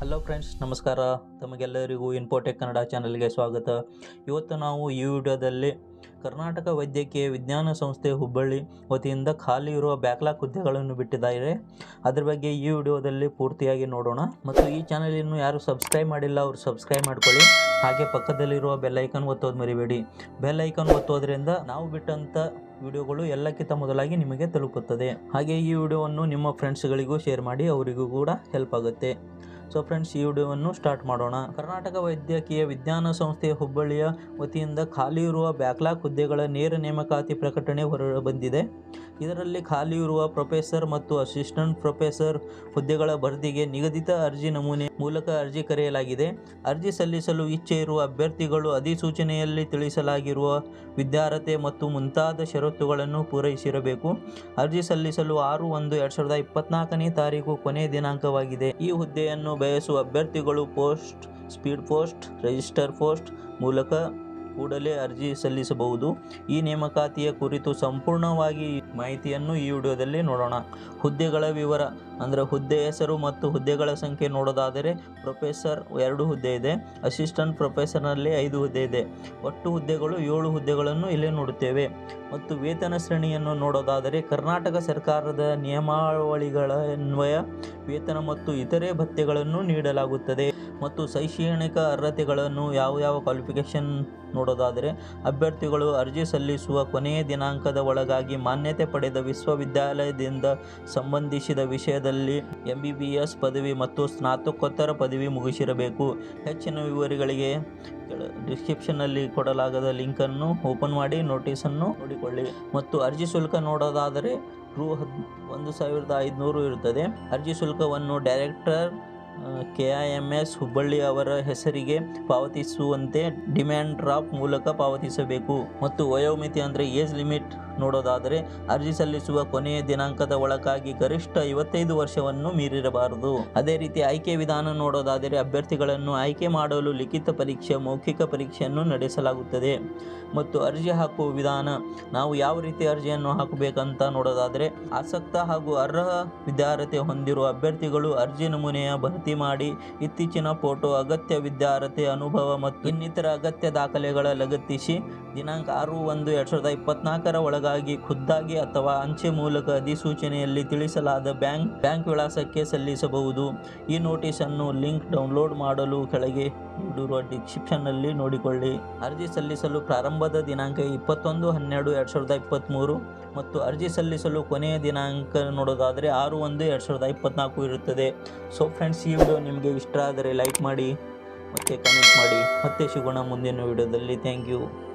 Hello friends ನಮಸ್ಕಾರ. ತಮಗೆಲ್ಲರಿಗೂ Infotech Kannada ಚಾನಲ್ಗೆ ಸ್ವಾಗತ. ಇವತ್ತು ನಾವು ಈ ವಿಡಿಯೋದಲ್ಲಿ ಕರ್ನಾಟಕ ವೈದ್ಯಕೀಯ ವಿಜ್ಞಾನ ಸಂಸ್ಥೆ ಹುಬ್ಬಳ್ಳಿ ವತಿಯಿಂದ ಖಾಲಿ ಇರುವ ಬ್ಯಾಕ್ಲಾಗ್ ಹುದ್ದೆಗಳನ್ನು ಬಿಟ್ಟಿದ್ದಾರೆ. ಅದ್ರ ಬಗ್ಗೆ ಈ ವಿಡಿಯೋದಲ್ಲಿ ಪೂರ್ತಿಯಾಗಿ ನೋಡೋಣ. ಮತ್ತು ಈ ಚಾನಲ್ ಇನ್ನು ಯಾರು ಸಬ್ಸ್ಕ್ರೈಬ್ ಮಾಡಿಲ್ಲ, ಅವರು ಸಬ್ಸ್ಕ್ರೈಬ್ ಮಾಡ್ಕೊಳ್ಳಿ. ಹಾಗೆ ಪಕ್ಕದಲ್ಲಿರುವ ಬೆಲ್ ಐಕನ್ ಒತ್ತೋದು ಮರಿಬೇಡಿ. ಬೆಲ್ ಐಕನ್ ಒತ್ತೋದ್ರಿಂದ ನಾವು ಬಿಟ್ಟಂಥ ವಿಡಿಯೋಗಳು ಎಲ್ಲಕ್ಕಿಂತ ಮೊದಲಾಗಿ ನಿಮಗೆ ತಲುಪುತ್ತದೆ. ಹಾಗೆ ಈ ವಿಡಿಯೋವನ್ನು ನಿಮ್ಮ ಫ್ರೆಂಡ್ಸ್ಗಳಿಗೂ ಶೇರ್ ಮಾಡಿ, ಅವರಿಗೂ ಕೂಡ ಹೆಲ್ಪ್ ಆಗುತ್ತೆ. ಸೊ ಫ್ರೆಂಡ್ಸ್ ಈ ವಿಡಿಯೋವನ್ನು ಸ್ಟಾರ್ಟ್ ಮಾಡೋಣ. ಕರ್ನಾಟಕ ವೈದ್ಯಕೀಯ ವಿಜ್ಞಾನ ಸಂಸ್ಥೆ ಹುಬ್ಬಳ್ಳಿಯ ವತಿಯಿಂದ ಖಾಲಿ ಇರುವ ಬ್ಯಾಕ್ಲಾಗ್ ಹುದ್ದೆಗಳ ನೇರ ನೇಮಕಾತಿ ಪ್ರಕಟಣೆ ಹೊರ ಬಂದಿದೆ. ಇದರಲ್ಲಿ ಖಾಲಿ ಇರುವ ಪ್ರೊಫೆಸರ್ ಮತ್ತು ಅಸಿಸ್ಟೆಂಟ್ ಪ್ರೊಫೆಸರ್ ಹುದ್ದೆಗಳ ಭರ್ತಿಗೆ ನಿಗದಿತ ಅರ್ಜಿ ನಮೂನೆ ಮೂಲಕ ಅರ್ಜಿ ಕರೆಯಲಾಗಿದೆ. ಅರ್ಜಿ ಸಲ್ಲಿಸಲು ಇಚ್ಛೆ ಇರುವ ಅಭ್ಯರ್ಥಿಗಳು ಅಧಿಸೂಚನೆಯಲ್ಲಿ ತಿಳಿಸಲಾಗಿರುವ ವಿದ್ಯಾರ್ಹತೆ ಮತ್ತು ಮುಂತಾದ ಷರತ್ತುಗಳನ್ನು ಪೂರೈಸಿರಬೇಕು. ಅರ್ಜಿ ಸಲ್ಲಿಸಲು ಆರು ಒಂದು ಎರಡು ಸಾವಿರದ ಇಪ್ಪತ್ನಾಲ್ಕನೇ ತಾರೀಕು ಕೊನೆಯ ದಿನಾಂಕವಾಗಿದೆ. ಈ ಹುದ್ದೆಯನ್ನು ಬಯಸುವ ಅಭ್ಯರ್ಥಿಗಳು post, speed post, register post ಮೂಲಕ ಕೂಡಲೇ ಅರ್ಜಿ ಸಲ್ಲಿಸಬಹುದು. ಈ ನೇಮಕಾತಿಯ ಕುರಿತು ಸಂಪೂರ್ಣವಾಗಿ ಮಾಹಿತಿಯನ್ನು ಈ ವಿಡಿಯೋದಲ್ಲಿ ನೋಡೋಣ. ಹುದ್ದೆಗಳ ವಿವರ, ಅಂದರೆ ಹುದ್ದೆ ಹೆಸರು ಮತ್ತು ಹುದ್ದೆಗಳ ಸಂಖ್ಯೆ ನೋಡೋದಾದರೆ ಪ್ರೊಫೆಸರ್ ಎರಡು ಹುದ್ದೆ ಇದೆ, ಅಸಿಸ್ಟೆಂಟ್ ಪ್ರೊಫೆಸರ್ನಲ್ಲಿ ಐದು ಹುದ್ದೆ ಇದೆ. ಒಟ್ಟು ಹುದ್ದೆಗಳು ಏಳು ಹುದ್ದೆಗಳನ್ನು ಇಲ್ಲಿ ನೋಡುತ್ತೇವೆ. ಮತ್ತು ವೇತನ ಶ್ರೇಣಿಯನ್ನು ನೋಡೋದಾದರೆ ಕರ್ನಾಟಕ ಸರ್ಕಾರದ ನಿಯಮಾವಳಿಗಳ ಅನ್ವಯ, ವೇತನ ಮತ್ತು ಇತರೆ ಭತ್ಯೆಗಳನ್ನು ನೀಡಲಾಗುತ್ತದೆ. ಮತ್ತು ಶೈಕ್ಷಣಿಕ ಅರ್ಹತೆಗಳನ್ನು ಯಾವ ಯಾವ ಕ್ವಾಲಿಫಿಕೇಷನ್ ನೋಡೋದಾದರೆ ಅಭ್ಯರ್ಥಿಗಳು ಅರ್ಜಿ ಸಲ್ಲಿಸುವ ಕೊನೆಯ ದಿನಾಂಕದ ಒಳಗಾಗಿ ಮಾನ್ಯತೆ ಪಡೆದ ವಿಶ್ವವಿದ್ಯಾಲಯದಿಂದ ಸಂಬಂಧಿಸಿದ ವಿಷಯದಲ್ಲಿ ಎಂ ಬಿ ಬಿ ಎಸ್ ಪದವಿ ಮತ್ತು ಸ್ನಾತಕೋತ್ತರ ಪದವಿ ಮುಗಿಸಿರಬೇಕು. ಹೆಚ್ಚಿನ ವಿವರಗಳಿಗೆ ಡಿಸ್ಕ್ರಿಪ್ಷನ್ನಲ್ಲಿ ಕೊಡಲಾಗದ ಲಿಂಕನ್ನು ಓಪನ್ ಮಾಡಿ ನೋಟಿಸನ್ನು ನೋಡಿಕೊಳ್ಳಿ. ಮತ್ತು ಅರ್ಜಿ ಶುಲ್ಕ ನೋಡೋದಾದರೆ ರು ಹದ್ ಒಂದು ಸಾವಿರದ ಐದುನೂರು ಇರುತ್ತದೆ. ಅರ್ಜಿ ಶುಲ್ಕವನ್ನು director K I M S Hubballi ಅವರ ಹೆಸರಿಗೆ ಪಾವತಿಸುವಂತೆ ಡಿಮ್ಯಾಂಡ್ ಡ್ರಾಫ್ಟ್ ಮೂಲಕ ಪಾವತಿಸಬೇಕು. ಮತ್ತು ವಯೋಮಿತಿ ಅಂದರೆ ಏಜ್ ಲಿಮಿಟ್ ನೋಡೋದಾದರೆ ಅರ್ಜಿ ಸಲ್ಲಿಸುವ ಕೊನೆಯ ದಿನಾಂಕದ ಒಳಗಾಗಿ ಗರಿಷ್ಠ ಐವತ್ತೈದು ವರ್ಷವನ್ನು ಮೀರಿರಬಾರದು. ಅದೇ ರೀತಿ ಆಯ್ಕೆ ವಿಧಾನ ನೋಡೋದಾದರೆ ಅಭ್ಯರ್ಥಿಗಳನ್ನು ಆಯ್ಕೆ ಮಾಡಲು ಲಿಖಿತ ಪರೀಕ್ಷೆ, ಮೌಖಿಕ ಪರೀಕ್ಷೆಯನ್ನು ನಡೆಸಲಾಗುತ್ತದೆ. ಮತ್ತು ಅರ್ಜಿ ಹಾಕುವ ವಿಧಾನ ನಾವು ಯಾವ ರೀತಿ ಅರ್ಜಿಯನ್ನು ಹಾಕಬೇಕಂತ ನೋಡೋದಾದರೆ ಆಸಕ್ತ ಹಾಗೂ ಅರ್ಹ ವಿದ್ಯಾರ್ಹತೆ ಹೊಂದಿರುವ ಅಭ್ಯರ್ಥಿಗಳು ಅರ್ಜಿ ನಮೂನೆಯ ಭರ್ತಿ ಮಾಡಿ ಇತ್ತೀಚಿನ ಫೋಟೋ, ಅಗತ್ಯ ವಿದ್ಯಾರ್ಹತೆ, ಅನುಭವ ಮತ್ತು ಇನ್ನಿತರ ಅಗತ್ಯ ದಾಖಲೆಗಳ ಲಗತ್ತಿಸಿ ದಿನಾಂಕ ಆರು ಒಂದು ಎರಡು ಸಾವಿರದ ಇಪ್ಪತ್ನಾಲ್ಕರ ಒಳಗಾಗಿ ಖುದ್ದಾಗಿ ಅಥವಾ ಅಂಚೆ ಮೂಲಕ ಅಧಿಸೂಚನೆಯಲ್ಲಿ ತಿಳಿಸಲಾದ ಬ್ಯಾಂಕ್ ಬ್ಯಾಂಕ್ ವಿಳಾಸಕ್ಕೆ ಸಲ್ಲಿಸಬಹುದು. ಈ ನೋಟಿಸನ್ನು ಲಿಂಕ್ ಡೌನ್ಲೋಡ್ ಮಾಡಲು ಕೆಳಗೆ ನೀಡಿರುವ ಡಿಸ್ಕ್ರಿಪ್ಷನ್ನಲ್ಲಿ ನೋಡಿಕೊಳ್ಳಿ. ಅರ್ಜಿ ಸಲ್ಲಿಸಲು ಪ್ರಾರಂಭದ ದಿನಾಂಕ ಇಪ್ಪತ್ತೊಂದು, ಹನ್ನೆರಡು, ಎರಡು ಸಾವಿರದ ಇಪ್ಪತ್ತ್ಮೂರು ಮತ್ತು ಅರ್ಜಿ ಸಲ್ಲಿಸಲು ಕೊನೆಯ ದಿನಾಂಕ ನೋಡೋದಾದರೆ ಆರು, ಒಂದು, ಎರಡು ಸಾವಿರದ ಇಪ್ಪತ್ತ್ನಾಲ್ಕು ಇರುತ್ತದೆ. ಸೊ ಫ್ರೆಂಡ್ಸ್ ಈ ವಿಡಿಯೋ ನಿಮಗೆ ಇಷ್ಟ ಆದರೆ ಲೈಕ್ ಮಾಡಿ, ಮತ್ತು ಕಮೆಂಟ್ ಮಾಡಿ. ಮತ್ತೆ ಸಿಗೋಣ ಮುಂದಿನ ವಿಡಿಯೋದಲ್ಲಿ. Thank you